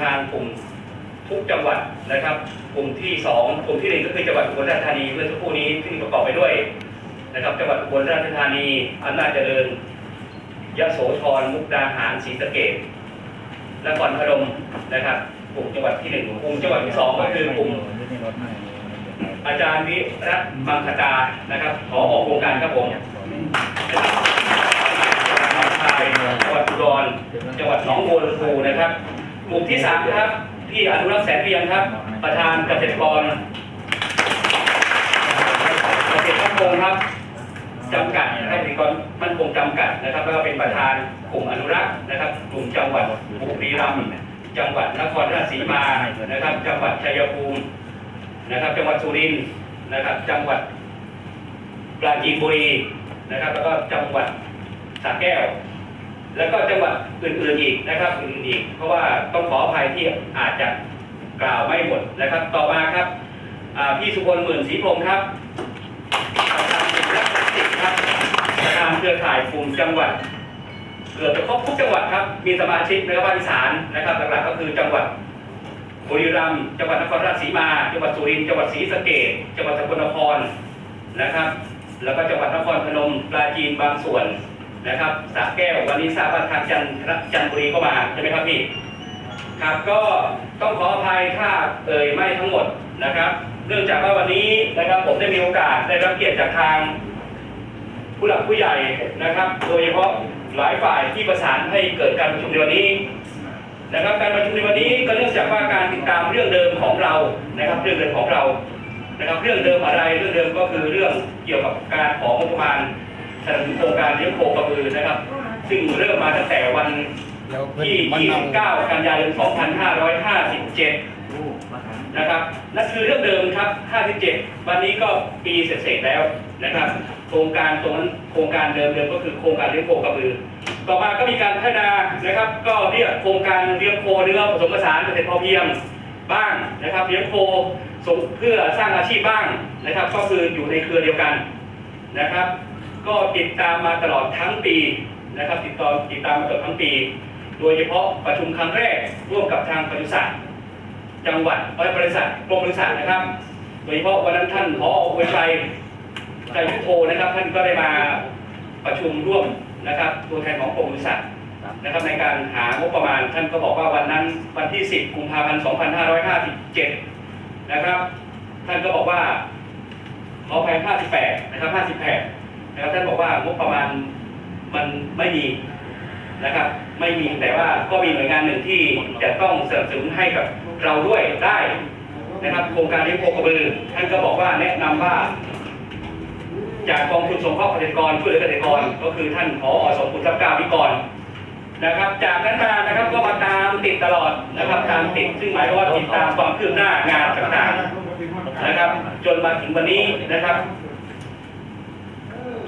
ทางกลุ่มทุกจังหวัดนะครับ กลุ่มที่สองกลุ่มที่หนึ่งก็คือจังหวัดอุบลราชธานีเมื่อสักครู่นี้ที่ประกอบไปด้วยนะครับจังหวัดอุบลราชธานีอำนาจเจริญยโสธรมุกดาหารศรีสะเกษนครพนมนะครับ กลุ่มจังหวัดที่หนึ่งกลุ่มจังหวัดที่สองก็คือกลุ่มอาจารย์วิรัตมังคตานะครับ ขอออกโครงการครับผมจังหวัดอุดรจังหวัดหนองบัวลำพูนะครับ กลุ่มที่สามครับ พี่อนุรักษ์แสนเพียงครับ ประธานเกษตรกรเกษตรมั่นคงครับจำกัดเกษตรกรมั่นคงจำกัดนะครับแล้วก็เป็นประธานกลุ่มอนุรักษ์นะครับ กลุ่มจังหวัดบุรีรัมย์จังหวัดนครราชสีมานะครับ จังหวัดชัยภูมินะครับ จังหวัดสุรินทร์นะครับ จังหวัดปราจีนบุรีนะครับ แล้วก็จังหวัดสระแก้ว แล้วก็จังหวัดอื่นๆอีกนะครับอื่นๆอีก เพราะว่าต้องขออภัยที่อาจจะกล่าวไม่หมดนะครับ ต่อมาครับพี่สุพลหมื่นศรีพรมครับประธานกลุ่มรักษาสิทครับประธานเครือข่ายกลุ่มจังหวัดเกือบจะครบทุกจังหวัดครับ มีสมาชิกนะครับภาคอีสานนะครับหลักๆก็คือจังหวัดบุรีรัมย์จังหวัดนครราชสีมา จังหวัดสุรินทร์จังหวัดศรีสะเกษจังหวัดสกลนครนะครับ แล้วก็จังหวัดนครพนมปราจีนบางส่วน นะครับสระแก้ววันนี้ทราบว่าทางจันทรจันทบุรีก็มาใช่ไหมครับพี่ครับก็ต้องขออภัยถ้าเอ่ยไม่ทั้งหมดนะครับ เนื่องจากว่าวันนี้นะครับผมได้มีโอกาสได้รับเกียรติจากทางผู้หลักผู้ใหญ่นะครับ โดยเฉพาะหลายฝ่ายที่ประสานให้เกิดการประชุมในวันนี้นะครับการประชุมในวันนี้ก็เนื่องจากว่าการติดตามเรื่องเดิมของเรานะครับ เรื่องเดิมของเรานะครับ เรื่องเดิมอะไรเรื่องเดิมก็คือเรื่องเกี่ยวกับการของงบประมาณ สนับสนุนโครงการเลี้ยงโคกระบือนะครับ ซึ่งเริ่มมาตั้งแต่วันที่29กันยายน 2557 นะครับ นั่นคือเรื่องเดิมครับ 57 วันนี้ก็ปีเสร็จๆแล้วนะครับ โครงการตรงนั้นโครงการเดิมเดิมก็คือโครงการเลี้ยงโคกระบือ ต่อมาก็มีการพัฒนานะครับ ก็เรียกโครงการเลี้ยงโคเนื้อผสมผสานเกษตรพอเพียงบ้างนะครับเลี้ยงโคส่งเพื่อสร้างอาชีพบ้างนะครับ ก็คืออยู่ในเครือเดียวกันนะครับ ก็ติดตามมาตลอดทั้งปีนะครับ ติดต่อติดตามมาตลอดทั้งปี โดยเฉพาะประชุมครั้งแรกร่วมกับทางปศุสัตว์จังหวัดเอ้ยบริษัทกรมบริษัทนะครับ โดยเฉพาะวันนั้นท่านผอเวชัยใจยุทโธนะครับ ท่านก็ได้มาประชุมร่วมนะครับ ตัวแทนของกรมบริษัทนะครับในการหางบประมาณท่านก็บอกว่าวันนั้นวันที่ 10 กุมภาพันธ์ 2557 นะครับ ท่านก็บอกว่าขออภัย58 นะครับ 58 นะครับท่านบอกว่างบประมาณมันไม่มีนะครับ ไม่มีแต่ว่าก็มีหน่วยงานหนึ่งที่จะต้องสนับสนุนให้กับเราด้วยได้นะครับ โครงการเลี้โคกระบือท่านก็บอกว่าแนะนำว่า จากกองทุนสงเคราะห์เกษตรกรช่วยเหลือเกษตรกร ก็คือท่านผอสมคุณทัพกาวิกรนะครับ จากนั้นมานะครับก็มาตามติดตลอดนะครับ ตามติดซึ่งหมายว่าติดตามความคืบหน้างานต่างๆนะครับ จนมาถึงวันนี้นะครับ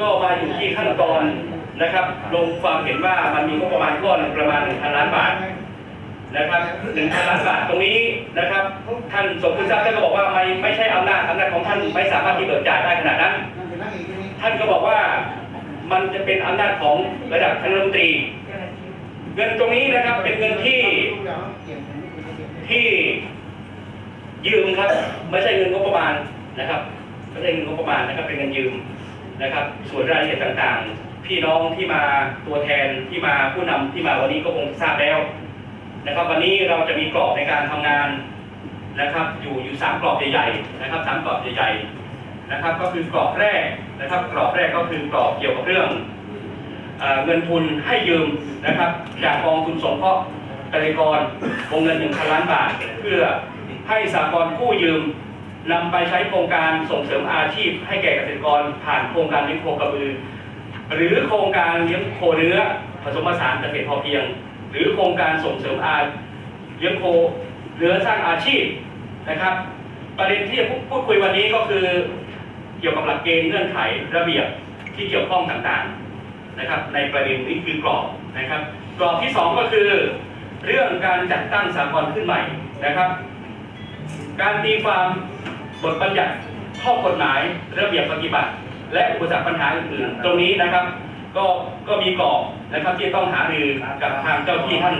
ก็มาอยู่ที่ขั้นตอนนะครับลงความเห็นว่ามันมีงบประมาณก้อนประมาณ1 0 0 0ล้านบาทนะครับ1,000ล้านบาทตรงนี้นะครับ ท่านสมคุณทรัพย์ท่านก็บอกว่าไม่ไม่ใช่อำนาจอำนาจของท่านไม่สามารถที่เบิกจ่ายได้ขนาดนั้น ท่านก็บอกว่ามันจะเป็นอำนาจของระดับคณะรัฐมนตรี เงินตรงนี้นะครับเป็นเงินที่ที่ยืมครับ ไม่ใช่เงินงบประมาณนะครับไม่ใช่เงินงบประมาณนะครับเป็นเงินยืม นะครับ ส่วนรายละเอียดต่างๆ พี่น้องที่มาตัวแทนที่มาผู้นำที่มาวันนี้ก็คงทราบแล้วนะครับวันนี้เราจะมีกรอบในการทำงานนะครับ อยู่อยู่สามกรอบใหญ่ๆนะครับสามกรอบใหญ่ๆนะครับ ก็คือกรอบแรกนะครับ กรอบแรกก็คือกรอบเกี่ยวกับเรื่องเอเงินทุนให้ยืมนะครับ จากกองทุนสงเคราะห์เกษตรกรวงเงิน1,000ล้านบาท เพื่อให้สากลกู้ยืม นำไปใช้โครงการส่งเสริมอาชีพ ให้แก่เกษตรกรผ่านโครงการเลี้ยงโคกระบือ หรือโครงการเลี้ยงโคเนื้อผสมผสานเกษตรพอเพียง หรือโครงการส่งเสริมอาเลี้ยงโคเนื้อสร้างอาชีพนะครับ ประเด็นที่จะพูดคุยวันนี้ก็คือเกี่ยวกับหลักเกณฑ์เงื่อนไขระเบียบที่เกี่ยวข้องต่างๆนะครับ ในประเด็นนี้คือกรอบนะครับ กรอบที่ 2 ก็คือเรื่องการจัดตั้งสากลขึ้นใหม่นะครับ การตีความ บทบัญญัติข้อกฎหมายระเบียบปฏิบัติ และอุปสรรคปัญหาอื่นๆ ตรงนี้นะครับ ก็ก็มีกรอบนะครับที่ต้องหารือกับทางเจ้าที่ท่าน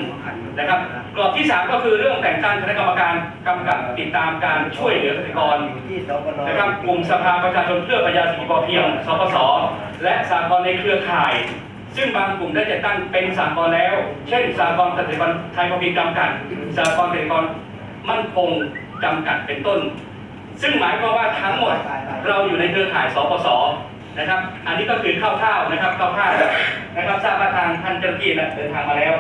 นะครับกรอบที่สามก็คือเรื่องแต่งตั้งคณะกรรมการกำกับติดตามการช่วยเหลือเกษตรกรที่สปนนะครับกลุ่มสภาประชาชนเพื่อประหยัดสิทธิพอเพียงสปสและสากลในเครือข่าย ซึ่งบางกลุ่มได้จัดตั้งเป็นสากลแล้ว เช่นสากลเกษตรกรไทยพอเพียงจำกัดสากลเกษตรกรมั่นคงจำกัดเป็นต้น ซึ่งหมายความว่าทั้งหมดเราอยู่ในเครือข่ายสปสนะครับ อันนี้ก็คือคร่าวๆนะครับคร่าวๆนะครับทราบว่าทางท่านเจ้าหน้าที่เดินทางมาแล้ว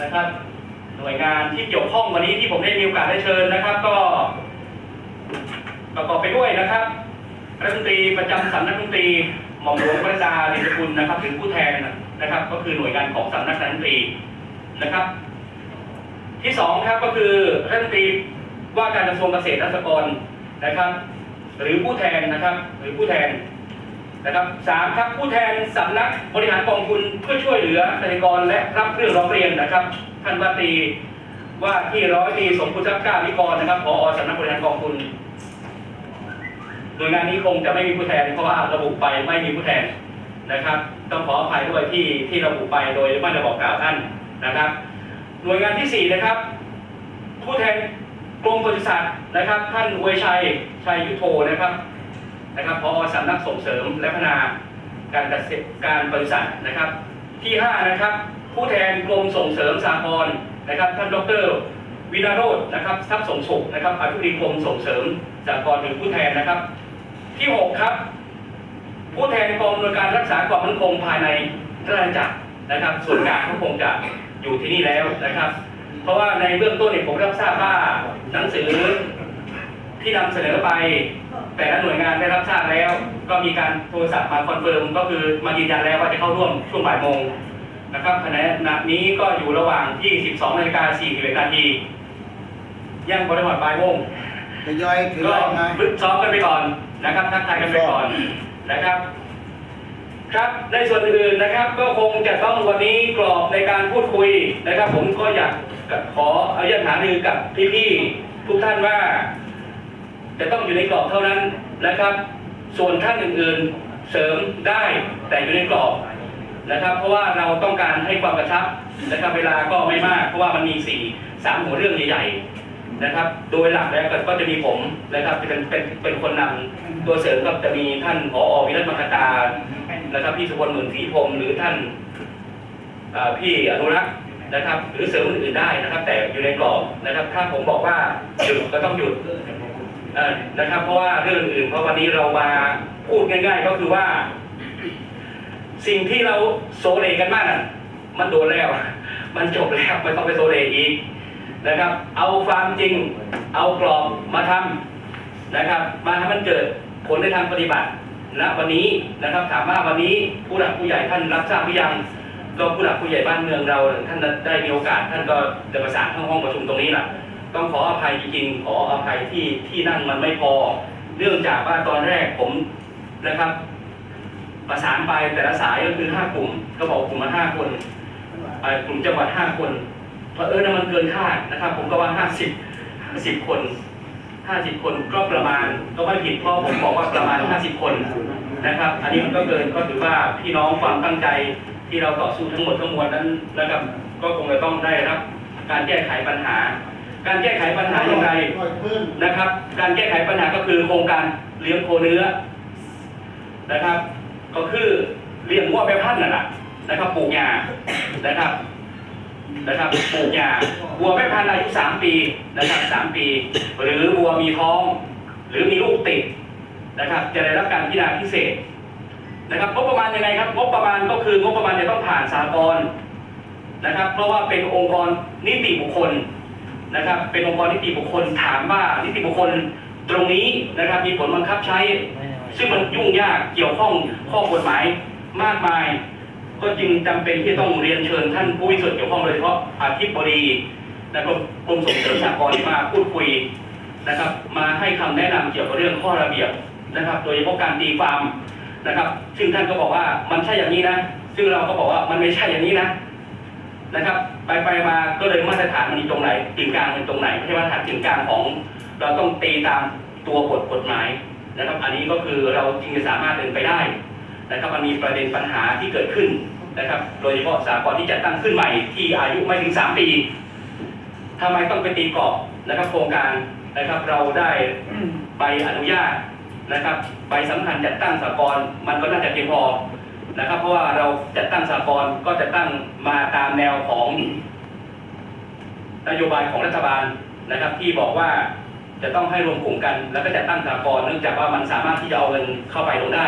นะครับ หน่วยงานที่เกี่ยวข้องวันนี้ที่ผมได้มีโอกาสได้เชิญนะครับ ก็ประกอบไปด้วยนะครับรัฐมนตรีประจำสำนักรัฐมนตรีหม่อมหลวงวรดาเดชคุณนะครับหรือผู้แทนนะครับ ก็คือหน่วยงานของสำนักรัฐมนตรีนะครับ ที่สองครับก็คือรัฐมนตรี ว่าการกระทรวงเกษตรและสหกรณ์นะครับ หรือผู้แทนนะครับ หรือผู้แทนนะครับสามครับผู้แทนสำนักบริหารกองทุนเพื่อช่วยเหลือเกษตรกรและรับเรื่องร้องเรียนนะครับ ท่านวัตรีว่าที่ร้อยตีสมคุณทรัพย์ก้าวิกรนะครับผอสำนักบริหารกองทุนหน่วยงานนี้คงจะไม่มีผู้แทนเพราะว่าระบุไปไม่มีผู้แทนนะครับ ต้องขออภัยด้วยที่ที่ระบุไปโดยไม่ได้บอกกล่าวท่านนะครับ หน่วยงานที่สี่นะครับ ผู้แทน กรมปศุสัตว์นะครับ ท่านอวยชัยชัยยุทโธนะครับนะครับพอสำนักส่งเสริมและพัฒนาการเกษตรการปศุสัตว์นะครับ ที่ห้านะครับ ผู้แทนกรมส่งเสริมสหกรณ์นะครับ ท่านดรวินาโรจน์นะครับทรัพย์สงสุขนะครับอธิบดีกรมส่งเสริมสหกรณ์หรือผู้แทนนะครับ ที่หกครับ ผู้แทนกองอำนวยการรักษาความมั่นคงภายในราชอาจักรนะครับ ส่วนกลางก็คงจะอยู่ที่นี่แล้วนะครับ เพราะว่าในเบื้องต้นเนี่ยผมรับทราบว่าหนังสือที่นำเสนอไป แต่ละหน่วยงานได้รับทราบแล้ว ก็มีการโทรศัพท์มาคอนเฟิร์มก็คือมายืนยันแล้วว่าจะเข้าร่วมช่วงบ่ายโมงนะครับขณะนี้ก็อยู่ระหว่างที่ 12นาฬิกา41นาทีย่างบริหารบ่ายโมงทยอยถือก็ไว้ไงฝึกซ้อมกันไปก่อนนะครับทักทายกันไปก่อนนะครับ ครับในส่วนอื่นนะครับ ก็คงจะต้องวันนี้กรอบในการพูดคุยนะครับ ผมก็อยากขออนุญาตหารือกับพี่ๆทุกท่านว่า จะต้องอยู่ในกรอบเท่านั้นนะครับ ส่วนท่านอื่นๆเสริมได้แต่อยู่ในกรอบนะครับ เพราะว่าเราต้องการให้ความกระชับนะครับเวลาก็ไม่มาก เพราะว่ามันมีสี่สามหัวเรื่องใหญ่ๆนะครับ โดยหลักแล้วก็จะมีผมนะครับเป็นเป็นเป็นคนนำตัวเสริมก็จะมีท่านผอวิรัตมังคตา นะครับพี่สุพลหมื่นศรีพรหมหรือท่านพี่อนุรักษ์นะครับ หรือเสริมอื่นๆได้นะครับ แต่อยู่ในกรอบนะครับ ถ้าผมบอกว่าหยุดก็ต้องหยุดนะครับ เพราะว่าเรื่องอื่นเพราะวันนี้เรามาพูดง่าย ๆ ก็คือว่า สิ่งที่เราโซเลกันมากน่ะ มันโดนแล้ว มันจบแล้วไม่ต้องไปโซเลอีกนะครับ เอาความจริง เอากรอบมาทำนะครับ มาทำมันเกิดผลในทางปฏิบัติ ณวันนี้นะครับถามว่าวันนี้ผู้หลักผู้ใหญ่ท่านรับทราบหรือยังก็ผู้หลักผู้ใหญ่บ้านเมืองเรา ท่านได้มีโอกาส ท่านก็จะประสานเข้าห้องประชุมตรงนี้แหละต้องขออภัยจริงๆขออภัยที่ที่นั่งมันไม่พอ เนื่องจากว่าตอนแรกผมนะครับ ประสานไปแต่ละสายก็คือห้ากลุ่ม ก็บอกกลุ่มละห้าคนกลุ่มจังหวัดห้าคนเพราะเออนะมันเกินคาดนะครับ ผมก็ว่าห้าสิบห้าสิบคน ห้าสิบคนก็ประมาณก็ไม่ผิดเพราะผมบอกว่าประมาณห้าสิบคนนะครับ อันนี้มันก็เกินก็ถือว่าพี่น้องความตั้งใจที่เราต่อสู้ทั้งหมดทั้งมวลนั้นนะครับก็คงจะต้องได้รับ การแก้ไขปัญหา การแก้ไขปัญหาอย่างไรนะครับ การแก้ไขปัญหาก็คือโครงการเลี้ยงโคเนื้อนะครับ ก็คือเลี้ยงวัวไปพันธุ์น่ะนะนะครับปลูกหญ้านะครับ นะครับปลูกหญ้าวัวแม่พันธุ์อายุสามปีนะครับสามปี หรือวัวมีท้อง หรือมีลูกติดนะครับจะได้รับการพิจารณาพิเศษนะครับงบประมาณยังไงครับงบประมาณก็คืองบประมาณจะต้องผ่านสากลนะครับ เพราะว่าเป็นองค์กรนิติบุคคลนะครับ เป็นองค์กรนิติบุคคลถามว่านิติบุคคลตรงนี้นะครับ มีผลบังคับใช้ ซึ่งมันยุ่งยากเกี่ยวข้องข้อกฎหมายมากมาย ก็จึงจำเป็นที่ต้องเรียนเชิญท่านผู้มีส่วนเกี่ยวข้องโดยเฉพาะอธิบดีนะครับกรมส่งเสริมสหกรณ์มาพูดคุยนะครับ มาให้คำแนะนำเกี่ยวกับเรื่องข้อระเบียบนะครับ โดยเฉพาะการตีความนะครับ ซึ่งท่านก็บอกว่ามันใช่อย่างนี้นะ ซึ่งเราก็บอกว่ามันไม่ใช่อย่างนี้นะนะครับ ไปไปมาก็เลยมาตรฐานมันอยู่ตรงไหนกึ่งกลางมันตรงไหนไม่ใช่มาตรฐานกึ่งกลางของ เราต้องตีตามตัวบทกฎหมายนะครับ อันนี้ก็คือเราจึงจะสามารถเดินไปได้ นะครับมันมีประเด็นปัญหาที่เกิดขึ้นนะครับ โดยเฉพาะสากลที่จัดตั้งขึ้นใหม่ที่อายุไม่ถึง 3 ปีทำไมต้องไปตีกรอบนะครับ โครงการนะครับเราได้ใบอนุญาตนะครับใบสำคัญจัดตั้งสากลมันก็น่าจะเพียงพอนะครับ เพราะว่าเราจัดตั้งสากลก็จะตั้งมาตามแนวของนโยบายของรัฐบาลนะครับ ที่บอกว่าจะต้องให้รวมกลุ่มกัน แล้วก็จะตั้งสากลเนื่องจากว่ามันสามารถที่จะเอาเงินเข้าไปลงได้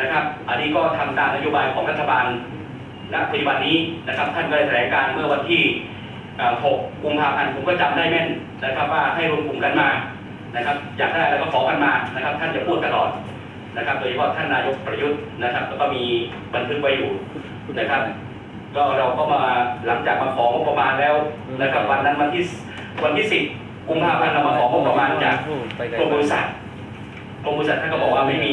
นะครับ อันนี้ก็ทำตามนโยบายของรัฐบาลณปัจจุบันนี้นะครับ ท่านก็ได้แถลงการเมื่อวันที่ 6 กุมภาพันธ์ผมก็จำได้แม่นนะครับ ว่าให้รวมกลุ่มกันมานะครับ อยากได้แล้วก็ขอกันมานะครับ ท่านจะพูดตลอดนะครับ โดยเฉพาะท่านนายกประยุทธ์นะครับ แล้วก็มีบันทึกไว้อยู่นะครับ ก็เราก็มาหลังจากมาของงบประมาณแล้วนะครับ วันนั้นวันที่วันที่สิบกุมภาพันธ์เรามาของงบประมาณจากกรมบริษัทกรมบริษัทท่านก็บอกว่าไม่มี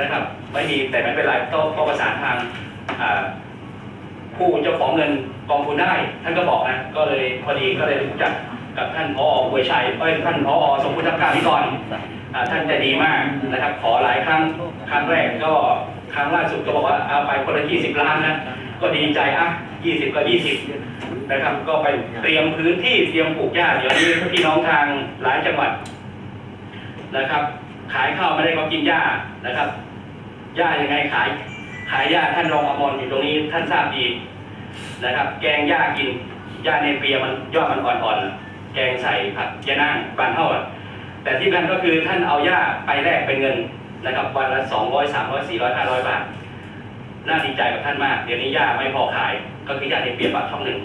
นะครับ ไม่มีแต่ไม่เป็นไรต้องต้องประสานทางผู้เจ้าของเงินกองทุนได้ ท่านก็บอกนะก็เลยพอดีก็เลยรู้จักกับท่านพออวยชัยเอ้ยท่านพอสมพุทธการนิกรอ่าท่านจะดีมากนะครับ ขอหลายครั้งครั้งแรกก็ครั้งล่าสุดก็บอกว่าเอาไปคนละยี่สิบล้านนะก็ดีใจอะ20ก็20นะครับ ก็ไปเตรียมพื้นที่เตรียมปลูกหญ้าเดี๋ยวนี้พี่น้องทางหลายจังหวัดนะครับ ขายข้าวไม่ได้ก็กินหญ้านะครับ หญ้ายังไงขาย ขายหญ้าท่านรองอมรอยู่ตรงนี้ท่านทราบดีนะครับ แกงหญ้ากินหญ้าเนเปียมันยอดมันอ่อนๆแกงใส่ผัดยะนั่งบานเท่าแต่ที่นั่นก็คือท่านเอาหญ้าไปแลกเป็นเงินนะครับวันละ200 300 400 500บาทน่าดีใจกับท่านมาก เดี๋ยวนี้หญ้าไม่พอขาย ก็คือหญ้าในเปียปากช่องหนึ่ง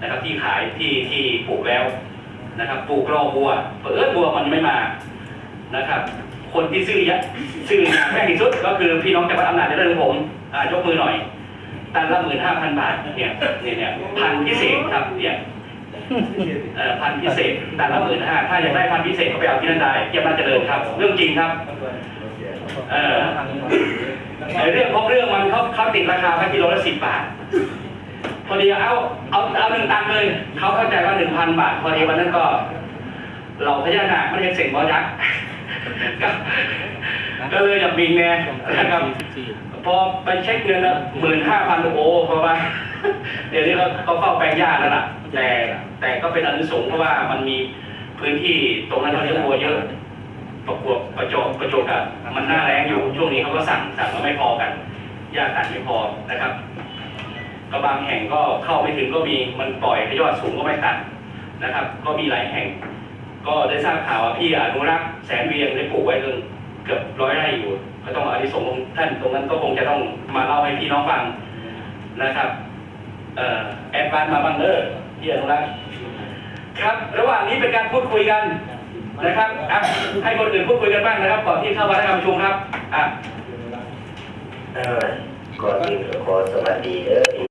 นะครับ ที่ขายที่ที่ปลูกแล้วนะครับ ปลูกรอบัวเปิดบัวมันไม่มานะครับ คนที่ซื้อยะซื้อยาแพงที่สุดก็คือพี่น้องจังหวัดอำนาจเจริญของผมอ่ายกมือหน่อยตันละหมื่นห้าพันบาทเนี่ยเนี่ยเนี่ยพันพิเศษครับเนี่ยเอ่อพันพิเศษตันละหมื่นห้าถ้าอยากได้พันพิเศษก็ไปเอาที่นั่นได้ที่อำนาจเจริญครับ เรื่องจริงครับเออเรื่องของเรื่องมันเขาเขาติดราคาแค่กิโลละสิบบาทพอดีเอาเอาเอาหนึ่งตังเลยเขาเข้าใจว่าหนึ่งพันบาท พอดีวันนั้นก็ เราพญานาคไม่ได้เสร็จบอยักษ์ ก็ก็เลยอยากบินไงนะครับพอไปเช็คเงินละหมื่นห้าพันโอ้เพราะว่าเดี๋ยวนี้เขาเขาเข้าแปลงหญ้าแล้วล่ะแต่แต่ก็เป็นอนุสงส์เพราะว่ามันมีพื้นที่ตรงนั้นเขาเลี้ยงวัวเยอะประกวบประจบประจบกับมันหน้าแรงอยู่ช่วงนี้เขาก็สั่งสั่งมาไม่พอกันยาตัดไม่พอนะครับก็บางแห่งก็เข้าไม่ถึงก็มีมันปล่อยให้ยอดสูงก็ไม่ตัดนะครับ ก็มีหลายแห่ง ก็ได้ทราบข่าวว่าพี่อนุรักษ์แสนเวียงได้ปลูกไว้จนเกือบร้อยไร่อยู่ ก็ต้องอานิสงส์ของท่านตรงนั้นก็คงจะต้องมาเล่าให้พี่น้องฟังนะครับเอ่อแอดวานมาบังเดอร์พี่อนุรักษ์ครับ ระหว่างนี้เป็นการพูดคุยกันนะครับอะให้คนอื่นพูดคุยกันบ้างนะครับก่อนที่เข้ามาในการประชุมครับอะเอ่อก่อนอื่นก็ขอสวัสดีเด้อ